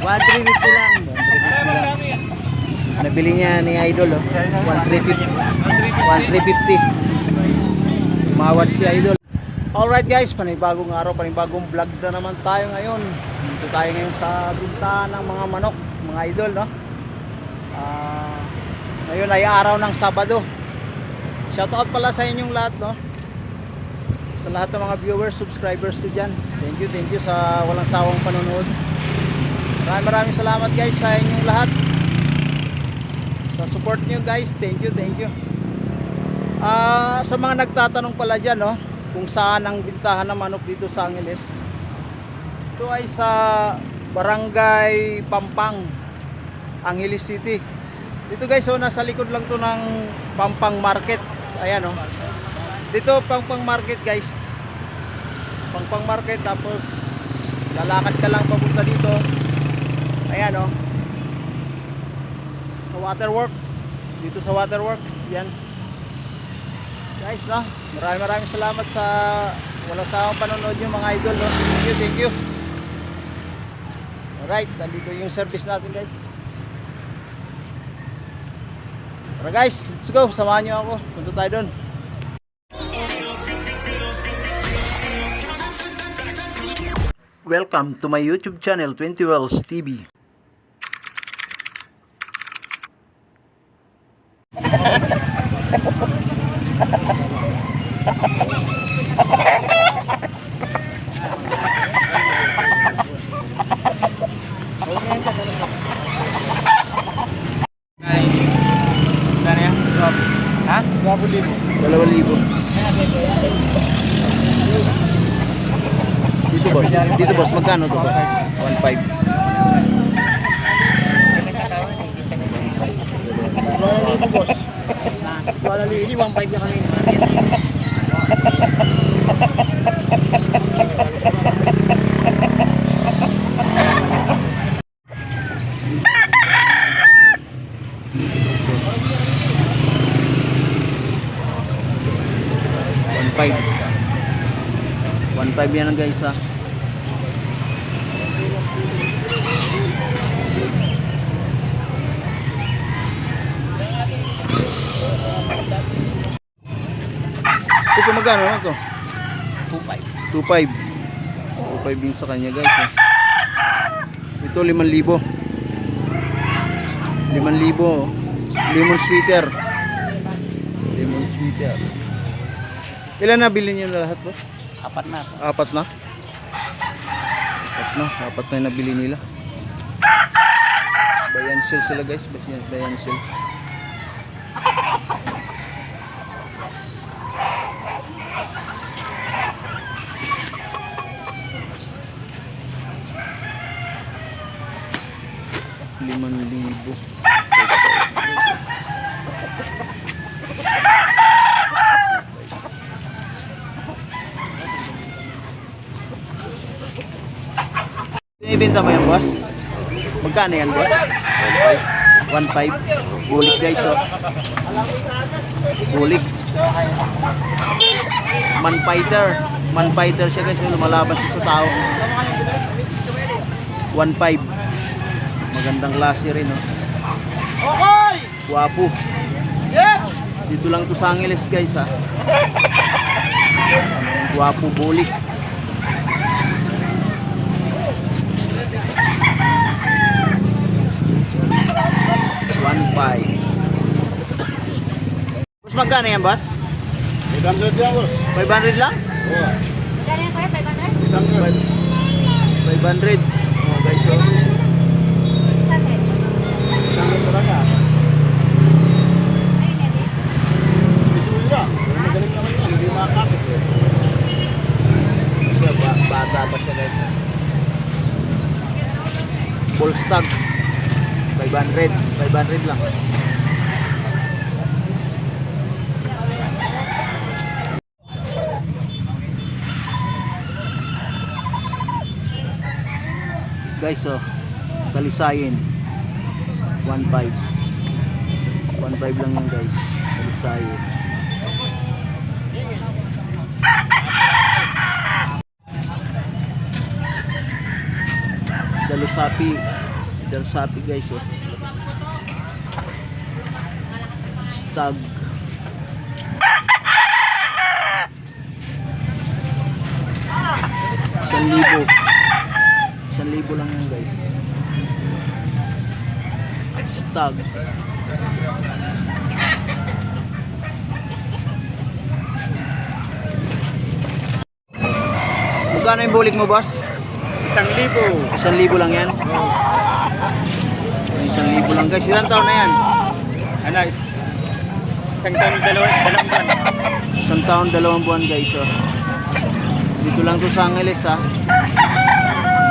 1,350 lang. 1,350 lang. Nabili niya ni Idol, oh. 1,350. 1,350. Mawad si Idol. Alright guys, panibagong araw, panibagong vlog na naman tayo ngayon. Dito tayo ngayon sa bintahan ng mga manok, mga idol, no? Ah, ngayon ay araw ng Sabado. Shoutout pala sa inyong lahat, no? Sa lahat ng mga viewers, subscribers ko dyan. Thank you, thank you sa walang sawang panonood. Maraming maraming salamat guys sa inyong lahat. Sa support nyo guys, thank you, thank you. Ah, sa mga nagtatanong pala dyan, no? Kung saan ang bintahan ng manok dito sa Angeles. Ito ay sa Barangay Pampang, Angeles City. Dito guys, so nasa likod lang to ng Pampang Market. Ayan oh. Dito Pampang Market guys. Pampang Market tapos lalakad ka lang papunta dito. Ayan oh. Sa Waterworks. Dito sa Waterworks, yan. Guys, no? Maraming maraming salamat sa walang sawang panonood yung mga idol, no? Thank you, thank you. Alright, nandito yung service natin guys. Tara guys, let's go. Samahan nyo ako. Punta tayo doon. Welcome to my YouTube channel, 20 Wells TV. Gano'n yan? Ha? 2,000. Dito boss, magkano to boss? 1.5. Dito boss. Wala lili, 1.5 na kanina. One five. One five yan guys ha. Ito magkano naman to? 2.5. 2.5 2.5 yung sa kanya guys ha. Ito 5,000 5,000 oh. Lemon sweeter Lemon sweeter Ilan na bilhin nyo na lahat boss? Apat na. Apat na? Apat na, apat na yung nabili nila Bayan sale sila guys, bayan sale Liman libo Ibenta mo yan boss? Magkano yan boss? 1.5 Bulik guys oh. Bulik Man fighter. Man fighter siya guys oh, lumalaban siya sa tao. 1.5 Magandang klase rin oh. Okay! Guwapo. Yep! Dito lang to sa Angeles guys ha Guwapo bulik One five. Boss, magkano yan, boss? 800 yan boss. 500 lang? Oo. Magkano yan kuya? 500? 500. 800. Oh, guys, oh. Saan eh? 800 talaga. Bata pa siya, guys. Full stag. 500. 500 lang. Guys, oh. Talisayin. 1.5. 1.5 lang yan, guys. Talisayin. Dalusapi. Dalusapi guys oh. Stag. Isang libo. Isang libo lang yan guys. Stag. Magkano yung bulik mo boss? Isang libo. Isang libo lang yan. Isang libo lang guys. Ilan taon na yan? Ano, is- isang taon dalawa, dalawang buwan. Isang taon, dalawang buwan guys. Oh. Dito lang to sa Angeles ha.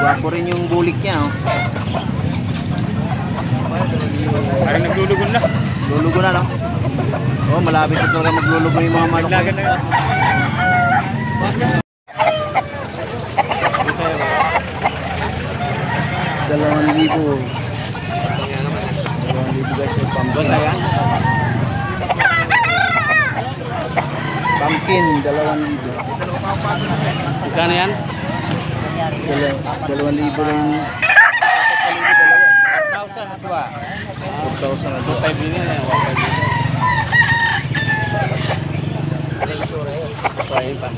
Gwapo rin yung bulik niya. Oh. Parang naglulugon na. Lulugo na no? Oh, malapit na talaga maglulugo yung mga manok. Naglagan na yun. Dalawang libo. Dalawang libo guys. Yung pambasa yan. Pumpkin, dalawang libo. Magkano yan? Dalaw dalawang libo rin. Thousand at ba? 4,000 na Two five million na. one five million. So, ayun pa.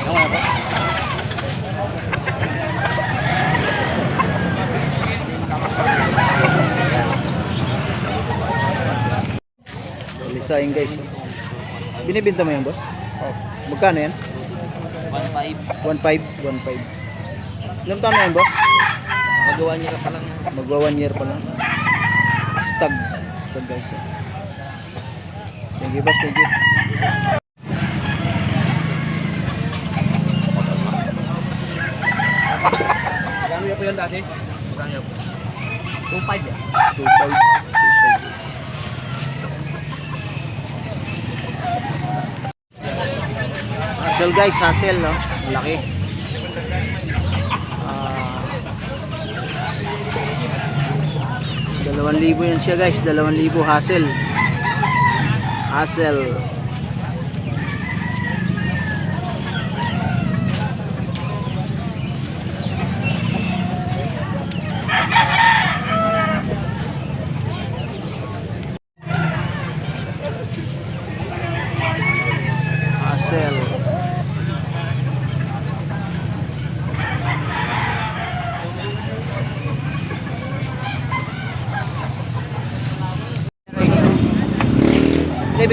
Ano nga ba? Lisain guys. Binibenta mo yan boss? Oh. Magkano yan? 1.5. 1.5? 1.5. Ilang taon na yan boss? Magawa niya pa lang. Magwa 1 year pa lang. Stag. Stag guys. Thank you boss, thank you. Magkano niya po yan dati? Magkano niya po? 2.5 yan. 2.5. 2.5. Hassle guys, hassle no? Malaki. Dalawang libo yan siya guys, dalawang libo hassle. Hassle. Hassle.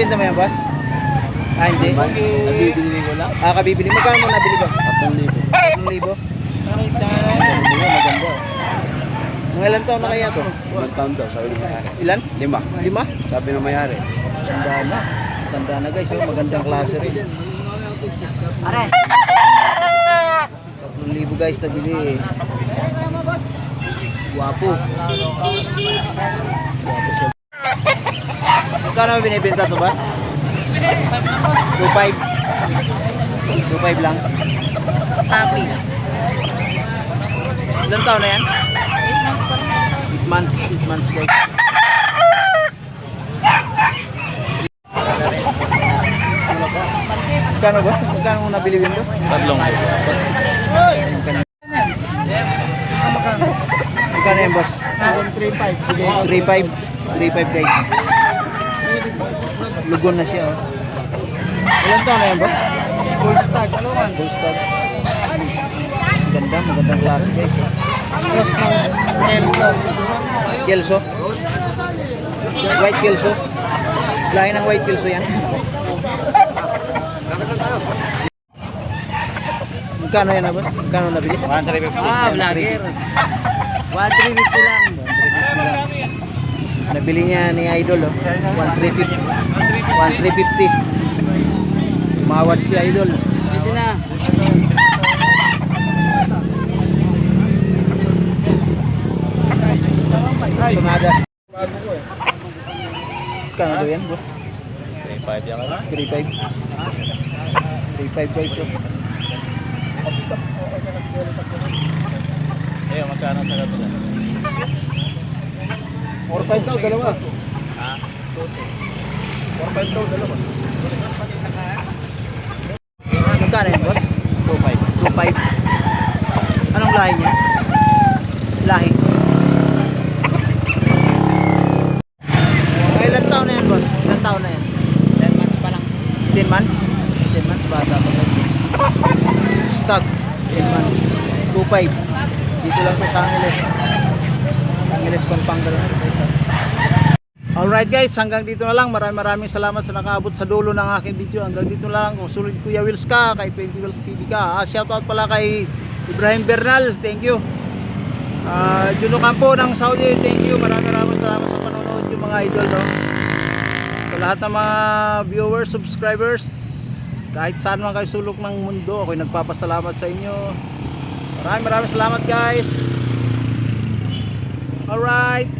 Ibenta mo yan, boss? Ah, hindi. Nabibili ko lang. Ah, kabibili. Magkano mo nabili ba? 3,000. 3,000? Maganda. oh. Mga ilan taon na kaya to? Ilang taon daw, sabi ng mayari. Ilan? Lima. Lima? Sabi ng mayari. Tanda na. Tanda na guys. Oh. Magandang klase rin. Are. 3,000 guys nabili. Guwapo. Guwapo siya. Magkano mo binibenta to ba? 2.5. 2.5 lang. Tapi. Ilan taon na yan? 8 months. 8 months guys. Magkano ba? Magkano mo nabili window? Tatlong. Magkano yan boss? 3.5 3.5 guys Lugon na siya oh. Ilan taon na yan boss? Full stack. Ano man? Full stop Ganda, magandang klase guys. Cross ng Kelso. Kelso White Kelso Lahi ng white Kelso yan Magkano yan na ba? Magkano nabili? 150. Ah, vlogger. 150 lang. Nabili niya ni Idol oh. 1350. 1350. Umawad si Idol. Pwede na. Sonada. Kano daw yan, boss? 3.5 yan ka 3.5. 3.5 guys oh. Eh, magkano sa gato na? 4.5 daw, dalawa. Ha? 4.5 daw, dalawa. Magkano yan, boss? 2.5. Anong lahi niya? Lahi. Mga ilan taon na yan, boss? Ilan taon na yan? 10 months pa lang. 10 months? 10 months, bata pa ba? Stock, 10 months. 2.5. Dito lang po sa Angeles. Angeles, Pampanga lang. Alright guys, hanggang dito na lang. Maraming maraming salamat sa nakaabot sa dulo ng aking video. Hanggang dito na lang. Kung sulit Kuya Wills ka, kay 20 Wills TV ka. Ah, shoutout pala kay Ibrahim Bernal. Thank you. Ah, Juno Campo ng Saudi. Thank you. Maraming maraming salamat sa panonood yung mga idol. No? Sa lahat ng mga viewers, subscribers, kahit saan man kayo sulok ng mundo, ako'y nagpapasalamat sa inyo. Maraming maraming salamat guys. Alright.